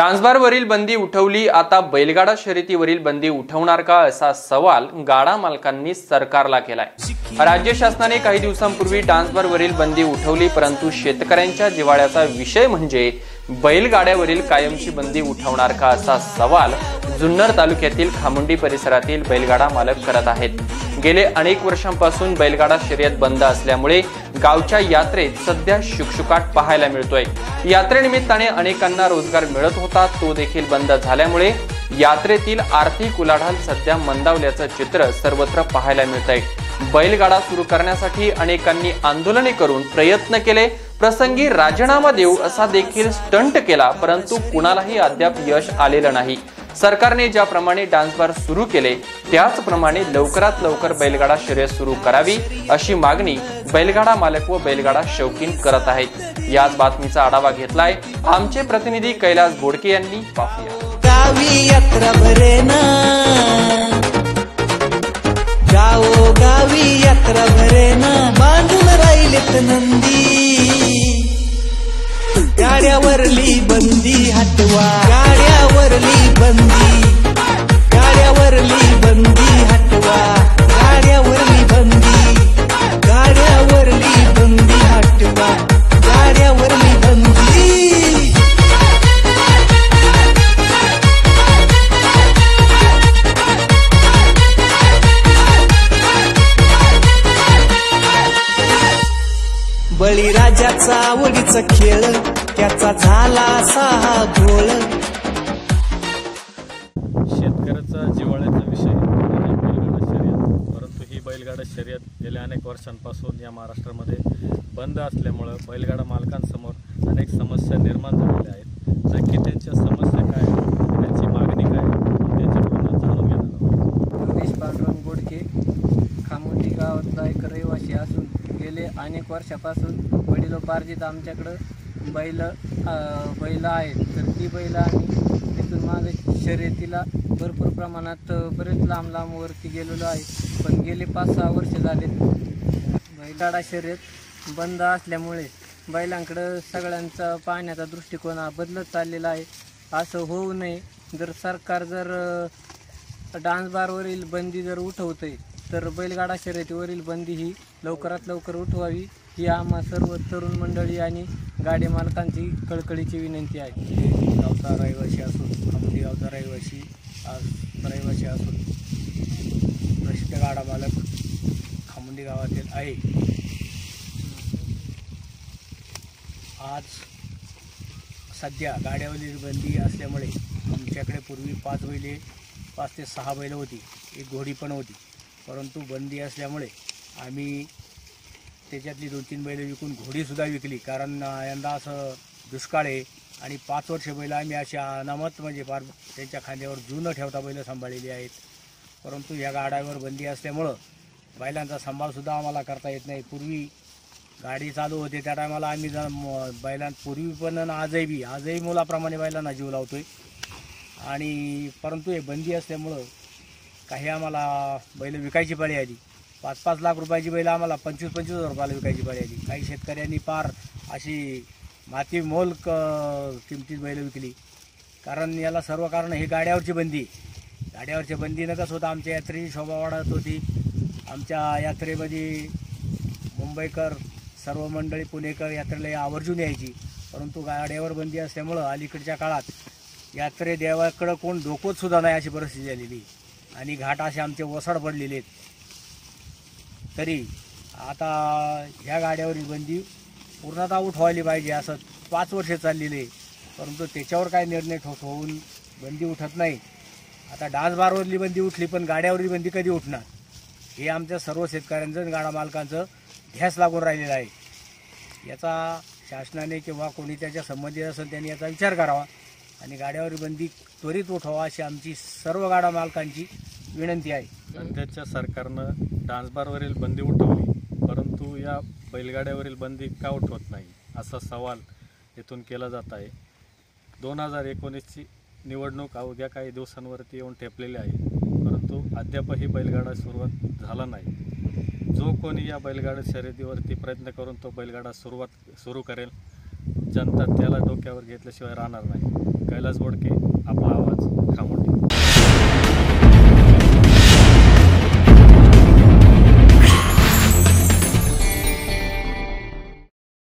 डान्सबारवरील बंदी उठवली आता बैलगाडा शर्यतीवरील बंदी उठवणार का असा सवाल गाडा मालकांनी सरकारला केलाय. राज्य शासनाने काही दिवसांपूर्वी डान्सबारवरील बंदी उठवली परंतु शेतकऱ्यांच्या जिवाळ्याचा विषय म्हणजे बैलगाड्यावरील कायमची बंदी उठवणार का असा सवाल जुन्नर तालुक्यातील खामुंडी परिसरातील बैलगाडा मालक करत आहेत. गेले अनेक वर्षांपासून बैलगाडा शर्यत बंद असल्यामुळे गावच्या यात्रेत सध्या शुकशुकाट पाहायला मिळतोय. यात्रेनिमित्ताने अनेकांना रोजगार मिळत होता तो देखील बंद झाल्यामुळे यात्रेतील आर्थिक उलाढाल सध्या मंदावल्याचं चित्र सर्वत्र पाहायला मिळत आहे बैलगाडा सुरू करण्यासाठी अनेकांनी आंदोलने करून प्रयत्न केले. प्रसंगी राजीनामा देऊ असा देखील स्टंट केला परंतु कुणालाही अद्याप यश आलेलं नाही. सरकारने ज्याप्रमाणे डान्स बार सुरू केले त्याचप्रमाणे लवकरात लवकर बैलगाडा शर्यत सुरू करावी अशी मागणी बैलगाडा मालक व बैलगाडा शौकीन करत आहेत. याच बातमीचा आढावा घेतलाय आमचे प्रतिनिधी कैलास बोडके यांनी. पाहूया. गावी नंदी. गाड्यावरली बंदी हटवा. बंदी. गाड्यावरली बंदी हटवा. गाड्यावरली बंदी. गाड्यावरली बंदी हटवा. गाड्यावरली बंदी. बळीराजाचा आवडीचा खेळ त्याचा झाला सहा घोळ गेल्या अनेक वर्षांपासून या महाराष्ट्रामध्ये बंद असल्यामुळं बैलगाडा मालकांसमोर अनेक समस्या निर्माण झालेल्या आहेत. नक्की त्यांच्या समस्या काय त्यांची मागणी काय त्यांच्या त्यांच्याकडून जाणून घेणार रमेश पांडुरंग गोडके खामोटी गावातला एक रहिवासी असून गेले अनेक वर्षापासून वडिलोपार्जित आमच्याकडं बैल बैलं बैल आहेत. तर ती बैल आम्ही तिथून माझ्या शर्यतीला भरपूर प्रमाणात बरेच लांब लांबवरती गेलेलो आहे. पण गेले पाच सहा वर्ष झाले. बैलगाडा शर्यत बंद असल्यामुळे बैलांकडं सगळ्यांचा पाहण्याचा दृष्टिकोन हा बदलत चाललेला आहे. असं होऊ नये. जर सरकार जर डान्स बारवरील बंदी जर उठवते तर बैलगाडा शर्यतीवरील बंदी ही लवकरात लवकर उठवावी. ही आम्हा सर्व तरुण मंडळी आणि गाडी मालकांची कळकळीची विनंती आहे. गावचा रहिवासी असून आमदी गावचा रहिवासी आज रहिवासी असून प्रसिद्ध गाडा मालक खामुंडी गावातील आहे. आज सध्या गाड्यावरील बंदी असल्यामुळे आमच्याकडे पूर्वी पाच बैले पाच ते सहा बैलं होती. एक घोडी पण होती. परंतु बंदी असल्यामुळे आम्ही त्याच्यातली दोन तीन बैलं विकून घोडीसुद्धा विकली. कारण यंदा असं दुष्काळ आहे आणि पाच वर्ष बैलं आम्ही अशा अनामत म्हणजे फार त्यांच्या खांद्यावर जुनं ठेवता बैलं सांभाळलेली आहेत. परंतु या गाड्यावर बंदी असल्यामुळं बैलांचा सांभाळसुद्धा आम्हाला करता येत नाही. पूर्वी गाडी चालू होते त्या टायमाला आम्ही जण म- बैलां पूर्वी पण आजही बी आजही मुलाप्रमाणे बैलांना जीव लावतो आहे आणि परंतु हे बंदी असल्यामुळं काही आम्हाला बैल विकायची पाळी आली. पाच पाच लाख रुपयाची बैल आम्हाला पंचवीस पंचवीस हजार रुपयाला विकायची बैलाची काही शेतकऱ्यांनी पार अशी माती मोल क किमतीत बैल विकली. कारण याला सर्व कारण ही गाड्यावरची बंदी. गाड्यावरच्या न कसं होतं आमच्या यात्रेची शोभा वाढत होती. आमच्या यात्रेमध्ये मुंबईकर सर्व मंडळी पुणेकर यात्रेला आवर्जून यायची. परंतु गाड्यावर बंदी असल्यामुळं अलीकडच्या काळात यात्रे देवाकडं कोण डोकोत सुद्धा नाही अशी परिस्थिती झालेली आणि घाट असे आमचे वसाड पडलेले आहेत. तरी आता ह्या गाड्यावरील बंदी पूर्णतः उठवायली पाहिजे असं पाच वर्ष चाललेले आहे. परंतु त्याच्यावर काय निर्णय ठोस होऊन बंदी उठत नाही. आता डान्स बारवरली बंदी उठली पण गाड्यावरील बंदी कधी उठणार? हे आमच्या सर्व शेतकऱ्यांचं आणि गाडा मालकांचं ध्यास लागून राहिलेलं आहे. याचा शासनाने किंवा कोणी त्याच्या संबंधित असेल त्यांनी याचा विचार करावा आणि गाड्यावर बंदी त्वरित उठवा अशी आमची सर्व गाडा मालकांची विनंती आहे. सध्याच्या सरकारनं डान्सबारवरील बंदी उठवली. परंतु या बैलगाड्यावरील बंदी का उठवत नाही? असा सवाल येथून केला जात आहे. दोन हजार एकोणीसची निवडणूक अवघ्या काही दिवसांवरती येऊन ठेपलेली आहे. परंतु अद्यापही बैलगाडा सुरुवात झाला नाही. जो कोणी या बैलगाडा शर्यतीवरती प्रयत्न करून तो बैलगाडा सुरुवात सुरू करेल जनता त्याला डोक्यावर घेतल्याशिवाय राहणार नाही. कैलास बोडके आपला आवाज.